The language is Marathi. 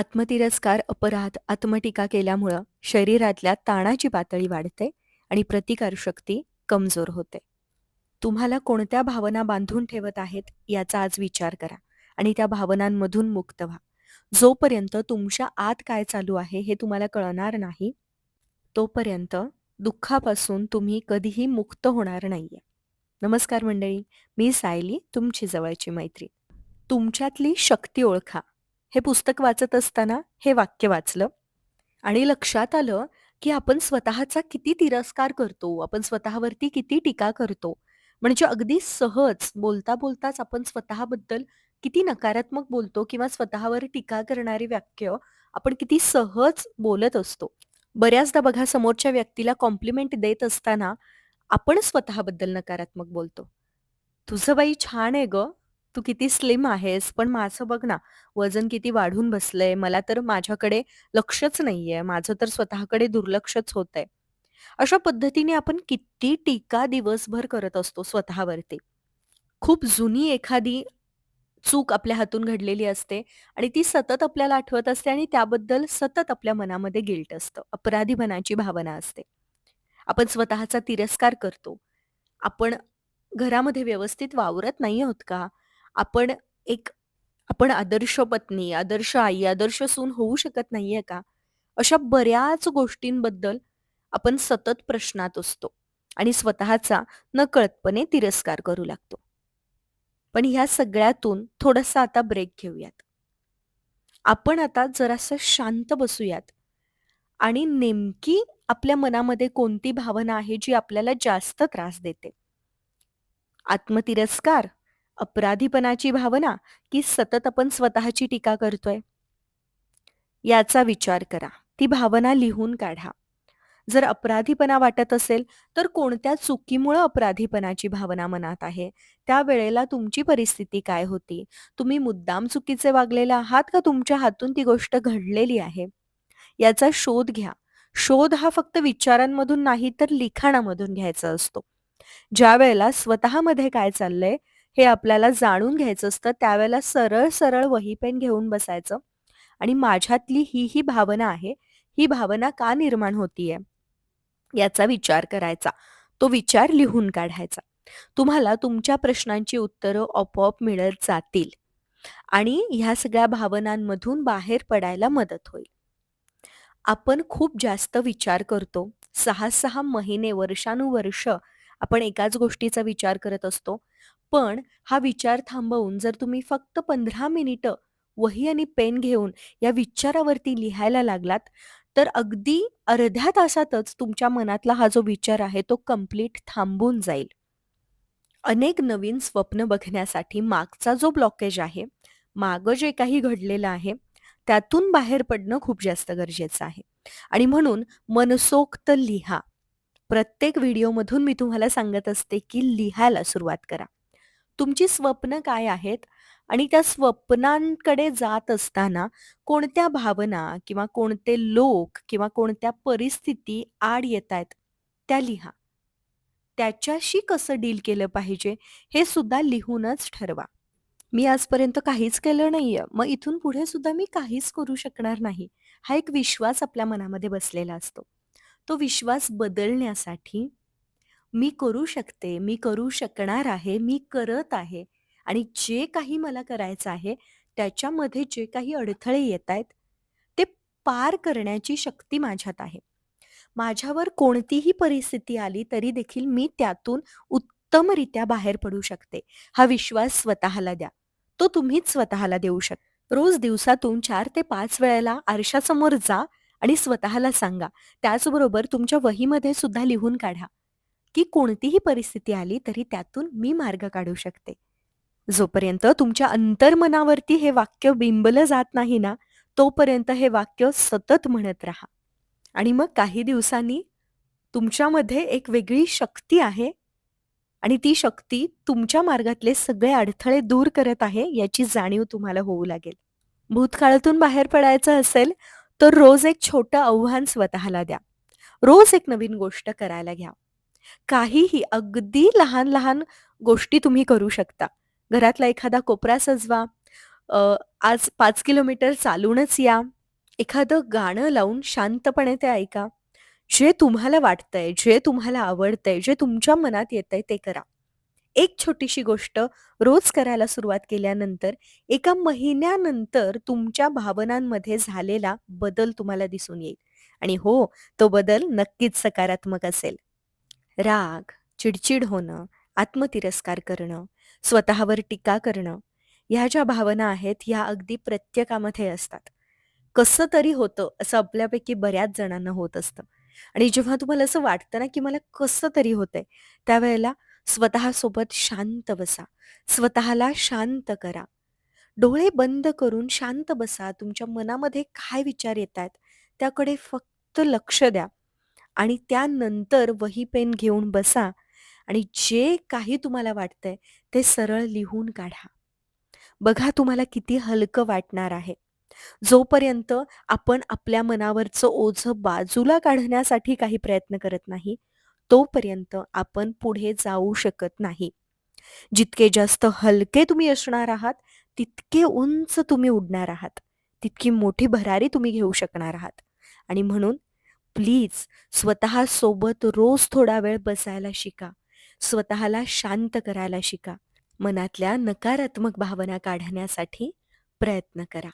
आत्मतिरस्कार, अपराध, आत्मटीका केल्यामुळं शरीरातल्या ताणाची पातळी वाढते आणि प्रतिकारशक्ती कमजोर होते. तुम्हाला कोणत्या भावना बांधून ठेवत आहेत याचा आज विचार करा आणि त्या भावनांमधून मुक्त व्हा. जोपर्यंत तुमच्या आत काय चालू आहे हे तुम्हाला कळणार नाही, तोपर्यंत दुःखापासून तुम्ही कधीही मुक्त होणार नाहीये. नमस्कार मंडळी, मी सायली, तुमची जवळची मैत्री तुमच्यातली शक्ती ओळखा. हे पुस्तक वाचत असताना हे वाक्य वाचलं आणि लक्षात आलं, की आपण स्वतःचा किती तिरस्कार करतो, आपण स्वतःवरती किती टीका करतो. म्हणजे अगदी सहज बोलता-बोलताच आपण स्वतःबद्दल किती नकारात्मक बोलतो किंवा स्वतःवर टीका करणारी वाक्य आपण किती सहज बोलत असतो. बऱ्याचदा बघा समोरच्या व्यक्तीला कॉम्प्लिमेंट देत असताना आपण स्वतःबद्दल नकारात्मक बोलतो. "तुझं बाई छान आहे गं, तू किती स्लिम आहेस, पण माझं बघ ना, वजन किती वाढून बसलंय, मला तर माझ्याकडे लक्षच नाहीये, माझं तर स्वतःकडे दुर्लक्षच होतंय." अशा पद्धतीने आपण किती टीका दिवसभर करत असतो स्वतःवरती. खूप जुनी एखादी चूक आपल्या हातून घडलेली असते आणि ती सतत आपल्याला आठवत असते आणि त्याबद्दल सतत आपल्या मनामध्ये गिल्ट असतं. अपराधीपणाची भावना असते. आपण स्वतःचा तिरस्कार करतो. आपण घरामध्ये व्यवस्थित वावरत नाही आहोत का? आपण एक आपण आदर्श पत्नी, आदर्श आई, आदर्श सून होऊ शकत नाहीये का? अशा बऱ्याच गोष्टींबद्दल आपण सतत प्रश्नात असतो आणि स्वतःचा नकळतपणे तिरस्कार करू लागतो. पण ह्या सगळ्यातून थोडासा आता ब्रेक घेऊयात. आपण आता जरासं शांत बसूयात आणि नेमकी आपल्या मनामध्ये कोणती भावना आहे जी आपल्याला जास्त त्रास देते? आत्मतिरस्कार, अपराधीपणाची भावना की सतत आपण स्वतःची टीका करतोय? याचा विचार करा. ती भावना लिहून काढा. जर अपराधीपणा वाटत असेल, तर कोणत्या चुकीमुळं अपराधीपणाची भावना मनात आहे? त्यावेळेला तुमची परिस्थिती काय होती? तुम्ही मुद्दाम चुकीचे वागलेला आहात का तुमच्या हातून ती गोष्ट घडलेली आहे? याचा शोध घ्या. शोध हा फक्त विचारांमधून नाही तर लिखाणामधून घ्यायचा असतो. ज्या वेळेला स्वतःमध्ये काय चाललंय हे आपल्याला जाणून घ्यायचं असतं, त्यावेळेला सरळ-सरळ वही पेन घेऊन बसायचं आणि माझ्यातली ही, ही भावना आहे. ही भावना का निर्माण होतीये? याचा विचार करायचा. तो विचार लिहून काढायचा. तुम्हाला तुमच्या प्रश्नांची उत्तरं आपोआप मिळत जातील आणि ह्या सगळ्या भावनांमधून बाहेर पडायला मदत होईल. आपण खूप जास्त विचार करतो. 6-6 महिने, वर्षानुवर्ष आपण एकाच गोष्टीचा विचार करत असतो. पण हा विचार थांबवून जर तुम्ही फक्त 15 मिनिटं वही आणि पेन घेऊन या विचारावरती लिहायला लागलात, तर अगदी अर्ध्या तासातच तुमच्या मनातला हा जो विचार आहे तो कंप्लीट थांबून जाईल. अनेक नवीन स्वप्न बघण्यासाठी मागचा जो ब्लॉकेज आहे, मागं जे काही घडलेलं आहे, त्यातून बाहेर पडणं खूप जास्त गरजेचं आहे. आणि म्हणून मनसोक्त लिहा. प्रत्येक व्हिडिओमधून मी तुम्हाला सांगत असते, की लिहायला सुरुवात करा. तुमची स्वप्न काय आहेत आणि त्या स्वप्नांकडे जात असताना कोणत्या भावना किंवा कोणते लोक किंवा कोणत्या परिस्थिती आड येत आहेत त्या लिहा. त्याच्याशी कसं डील केलं पाहिजे, हे सुद्धा लिहूनच ठरवा. मी आजपर्यंत काहीच केलं नाहीये, मग इथून पुढे सुद्धा मी काहीच करू शकणार नाही. हा एक विश्वास आपल्या मनामध्ये बसलेला असतो. तो विश्वास बदलण्यासाठी मी करू शकते, मी करू शकणार आहे, मी करत आहे आणि जे काही मला करायचं आहे, त्याच्यामध्ये जे काही अडथळे येत आहेत ते पार करण्याची शक्ती माझ्यात आहे. माझ्यावर कोणतीही परिस्थिती आली तरी देखील मी त्यातून उत्तमरित्या बाहेर पडू शकते. हा विश्वास स्वतःला द्या. तो तुम्हीच स्वतःला देऊ शकता. रोज दिवसातून 4 ते 5 वेळेला आरशासमोर जा आणि स्वतःला सांगा. त्याचबरोबर तुमच्या वहीमध्ये सुद्धा लिहून काढा, की कोणतीही परिस्थिती आली तरी त्यातून मी मार्ग काढू शकते. जोपर्यंत तुमच्या अंतर्मनावरती हे वाक्य बिंबलं जात नाही ना, तोपर्यंत हे वाक्य सतत म्हणत राहा. आणि मग काही दिवसांनी तुमच्यामध्ये एक वेगळी शक्ती आहे आणि ती शक्ती तुमच्या मार्गातले सगळे अडथळे दूर करत आहे, याची जाणीव तुम्हाला होऊ लागेल. भूतकाळातून बाहेर पडायचं असेल, तर रोज एक छोटं आव्हान स्वतःला द्या. रोज एक नवीन गोष्ट करायला घ्या. काहीही अगदी लहान-लहान गोष्टी तुम्ही करू शकता. घरातला एखादा कोपरा सजवा, आज पाच किलोमीटर चालूनच या. एखादं गाणं लावून शांतपणे ते ऐका. जे तुम्हाला वाटतंय, जे तुम्हाला आवडतंय, जे तुमच्या मनात येतंय ते करा. एक छोटीशी गोष्ट रोज करायला सुरुवात केल्यानंतर एका महिन्यानंतर तुमच्या भावनांमध्ये झालेला बदल तुम्हाला दिसून येईल आणि हो, तो बदल नक्कीच सकारात्मक असेल. राग, चिडचिड होणं, आत्मतिरस्कार करणं, स्वतःवर टीका करणं, ह्या ज्या भावना आहेत, ह्या अगदी प्रत्येकामध्ये असतात. कसं तरी होतं, असं आपल्यापैकी बऱ्याच जणांना होत असतं आणि जेव्हा तुम्हाला असं वाटतं ना, की मला कसं तरी होतंय, त्यावेळेला स्वतःसोबत शांत बसा. स्वतःला शांत करा. डोळे बंद करून शांत बसा. तुमच्या मनामध्ये काय विचार येत आहेत त्याकडे फक्त लक्ष द्या आणि त्यानंतर वही पेन घेऊन बसा आणि जे काही तुम्हाला वाटतंय, ते सरळ लिहून काढा. बघा तुम्हाला किती हलकं वाटणार आहे. जोपर्यंत आपण आपल्या मनावरचं ओझं बाजूला काढण्यासाठी काही प्रयत्न करत नाही, तोपर्यंत आपण पुढे जाऊ शकत नाही. जितके जास्त हलके तुम्ही असणार आहात, तितके उंच तुम्ही उडणार आहात. तितकी मोठी भरारी तुम्ही घेऊ शकणार आहात आणि म्हणून प्लीज स्वतःसोबत रोज थोडा वेळ बसायला शिका. स्वतःला शांत करायला शिका. मनातल्या नकारात्मक भावना काढण्यासाठी प्रयत्न करा.